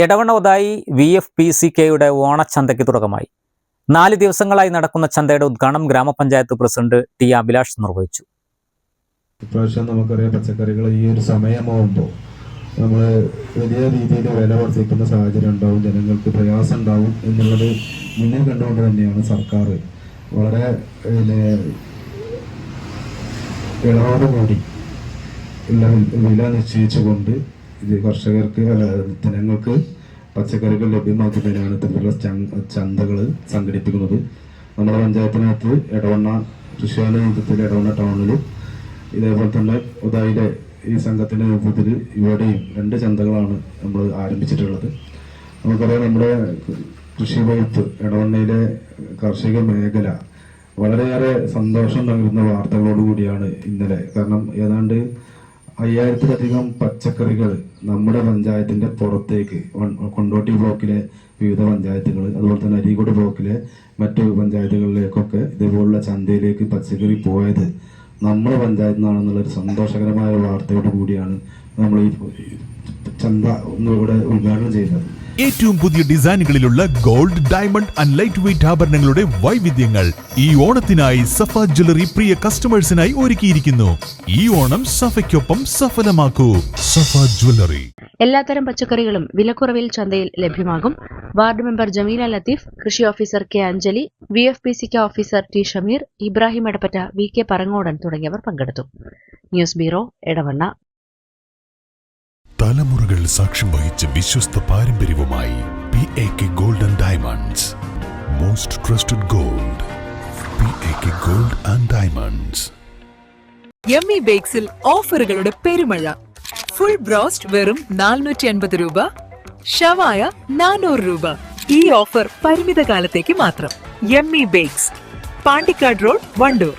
എടവണ്ണ ഉദായി V F P C കെയുടെ ഓണച്ചന്തയ്ക്ക് തുടക്കമായി. നാല് ദിവസങ്ങളായി നടക്കുന്ന ചന്തയുടെ ഉദ്ഘാടനം ഗ്രാമപഞ്ചായത്ത് പ്രസിഡന്റ് ടി അഭിലാഷ് നിർവഹിച്ചു. ഇപ്രാവശ്യം നമുക്കറിയാം പച്ചക്കറികൾ ഈ ഒരു സമയമാകുമ്പോൾ നമ്മൾ വലിയ രീതിയിൽ വില വർദ്ധിക്കുന്ന സാഹചര്യം ഉണ്ടാവും ജനങ്ങൾക്ക് പ്രയാസം ഉണ്ടാവും എന്നുള്ളത് മുന്നിൽ കണ്ടുകൊണ്ട് തന്നെയാണ് സർക്കാർ വളരെ പിന്നെ, ഇളവോടുകൂടി വില നിശ്ചയിച്ചുകൊണ്ട് ഇത് കർഷകർക്ക് അല്ല ജനങ്ങൾക്ക് പച്ചക്കറികൾ ലഭ്യമാക്കുന്നതിനാണ് ഇത്തരത്തിലുള്ള ചന്തകൾ സംഘടിപ്പിക്കുന്നത്. നമ്മുടെ പഞ്ചായത്തിനകത്ത് ഇടവണ്ണ കൃഷിയാല നേതൃത്വത്തിൽ ഇടവണ്ണ ടൗണിൽ ഇതേപോലെ തന്നെ ഉദായിലെ ഈ സംഘത്തിന്റെ നേതൃത്വത്തിൽ ഇവിടെയും രണ്ട് ചന്തകളാണ് നമ്മൾ ആരംഭിച്ചിട്ടുള്ളത്. നമുക്കറിയാം നമ്മുടെ കൃഷി വകുപ്പ് ഇടവണ്ണയിലെ കാർഷിക മേഖല വളരെയേറെ സന്തോഷം നൽകുന്ന വാർത്തകളോടുകൂടിയാണ് ഇന്നലെ. കാരണം ഏതാണ്ട് അയ്യായിരത്തിലധികം പച്ചക്കറികൾ നമ്മുടെ പഞ്ചായത്തിന്റെ പുറത്തേക്ക് കൊണ്ടോട്ടി ബ്ലോക്കിലെ വിവിധ പഞ്ചായത്തുകൾ അതുപോലെ തന്നെ അരീക്കോട് ബ്ലോക്കിലെ മറ്റു പഞ്ചായത്തുകളിലേക്കൊക്കെ ഇതുപോലുള്ള ചന്തയിലേക്ക് പച്ചക്കറി പോയത് നമ്മുടെ പഞ്ചായത്തിൽ നിന്നാണെന്നുള്ളൊരു സന്തോഷകരമായ വാർത്തയോട് കൂടിയാണ് നമ്മൾ ഈ ചന്ത ഇവിടെ ഉദ്ഘാടനം ചെയ്യുന്നത് ഏറ്റവും പുതിയ ഡിസൈനുകളിലുള്ള gold diamond and light weight ആഭരണങ്ങളുടെ വൈവിധ്യങ്ങൾ ഈ ഓണത്തിനായി സഫ ജ്വല്ലറി പ്രിയ കസ്റ്റമേഴ്സിനായി ഒരുക്കിയിരിക്കുന്നു. ഈ ഓണം സഫയ്ക്കൊപ്പം സഫലമാക്കൂ. സഫ ജ്വല്ലറി. എല്ലാത്തരം പച്ചക്കറികളും വിലക്കുറവിൽ ചന്തയിൽ ലഭ്യമാകും. വാർഡ് മെമ്പർ ജമീല ലത്തീഫ് കൃഷി officer K Anjali V F P സിക്ക് officer T Shameer Ibrahim Edappatta V K Parangodan തുടങ്ങിയവർ പങ്കെടുത്തു. News bureau Edavanna. തലമുറകൾ സാക്ഷ്യം വഹിച്ച വിശ്വസ്ത പാരമ്പര്യവുമായി P A K gold and diamonds most trusted gold P A K gold and diamonds yummy ബേക്സിൽ ഓഫറുകളുടെ പെരുമഴ. ഫുൾ ബ്രോസ്റ്റ് വെറും നാനൂറ്റി അൻപത് രൂപ. ഷവായ നാനൂറ് രൂപ. ഈ ഓഫർ പരിമിത കാലത്തേക്ക് മാത്രം. Yummy bakes Pandikkad road Wandoor.